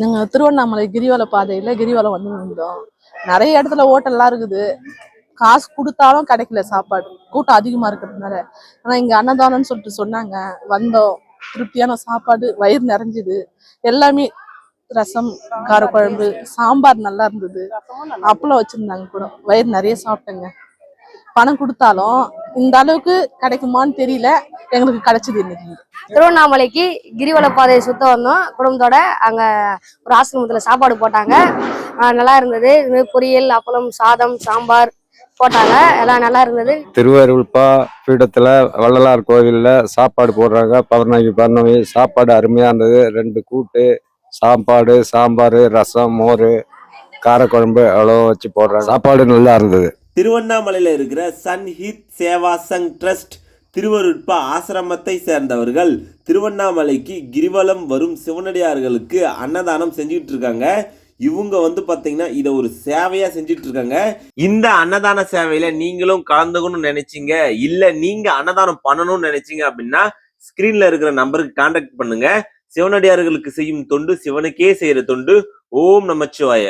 நாங்கள் திருவண்ணாமலை கிரிவல பாதையில் கிரிவலம் வந்து இருந்தோம் நிறைய இடத்துல ஹோட்டல்லாம் இருக்குது. காசு கொடுத்தாலும் கிடைக்கல சாப்பாடு. கூட்டம் அதிகமாக இருக்கிறதுனால. ஆனால் இங்கே அன்னதானம்னு சொல்லிட்டு சொன்னாங்க. வந்தோம். திருப்தியான சாப்பாடு வயிறு நிறைஞ்சுது. எல்லாமே ரசம் காரக்குழம்பு சாம்பார் நல்லா இருந்தது. அப்பளம் வச்சுருந்தாங்க கூட. வயிறு நிறைய சாப்பிட்டேங்க. பணம் கொடுத்தாலும் இந்த அளவுக்கு கிடைக்குமான்னு தெரியல. எங்களுக்கு கிடைச்சது இன்னைக்கு. திருவண்ணாமலைக்கு கிரிவல பாதையை சுத்த வந்தோம். குடும்பத்தோட அங்க ஒரு ஆசிரமத்துல சாப்பாடு போட்டாங்க. நல்லா இருந்தது. இது பொரியல் அப்பளம் சாதம் சாம்பார் போட்டாங்க. எல்லாம் நல்லா இருந்தது. திருவருள்பா பீடத்துல வள்ளலார் கோவில்ல சாப்பாடு போடுறாங்க. பதினஞ்சு பதினொன்று சாப்பாடு அருமையா இருந்தது. ரெண்டு கூட்டு சாப்பாடு சாம்பார் ரசம் மோர் காரக்குழம்பு அவ்வளோ வச்சு போடுறாங்க. சாப்பாடு நல்லா இருந்தது. திருவண்ணாமலையில் இருக்கிற சன்ஹித் சேவா சங் ட்ரஸ்ட் திருவருட்பா ஆசிரமத்தை சேர்ந்தவர்கள் திருவண்ணாமலைக்கு கிரிவலம் வரும் சிவனடியார்களுக்கு அன்னதானம் செஞ்சுக்கிட்டு இருக்காங்க இவங்க வந்து பார்த்தீங்கன்னா இதை ஒரு சேவையாக செஞ்சுட்டு இருக்காங்க இந்த அன்னதான சேவையில் நீங்களும் கலந்துக்கணும்னு நினைச்சீங்க. இல்லை நீங்கள் அன்னதானம் பண்ணணும்னு நினைச்சீங்க அப்படின்னா ஸ்க்ரீனில் இருக்கிற நம்பருக்கு காண்டாக்ட் பண்ணுங்க. சிவனடியார்களுக்கு செய்யும் தொண்டு சிவனுக்கே செய்கிற தொண்டு. ஓம் நமச்சிவாய.